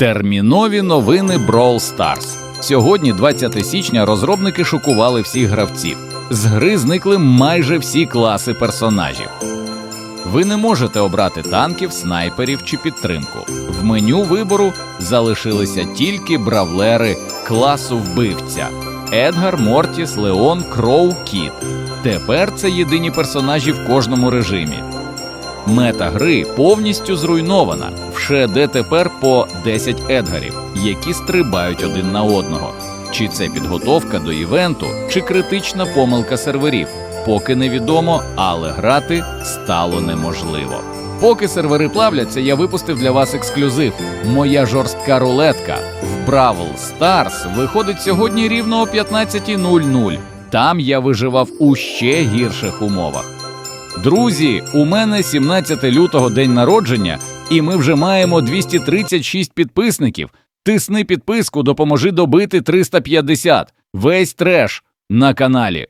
Термінові новини Brawl Stars. Сьогодні, 20 січня, розробники шокували всіх гравців. З гри зникли майже всі класи персонажів. Ви не можете обрати танків, снайперів чи підтримку. В меню вибору залишилися тільки бравлери класу вбивця: Едгар, Мортіс, Леон, Кроу, Кіт. Тепер це єдині персонажі в кожному режимі. Мета гри повністю зруйнована. В ШД тепер по 10 едгарів, які стрибають один на одного. Чи це підготовка до івенту, чи критична помилка серверів, поки невідомо, але грати стало неможливо. Поки сервери плавляться, я випустив для вас ексклюзив. Моя жорстка рулетка в Бравл Stars виходить сьогодні рівно о 15.00. Там я виживав у ще гірших умовах. Друзі, у мене 17 лютого день народження, і ми вже маємо 236 підписників. Тисни підписку, допоможи добити 350. Весь треш на каналі.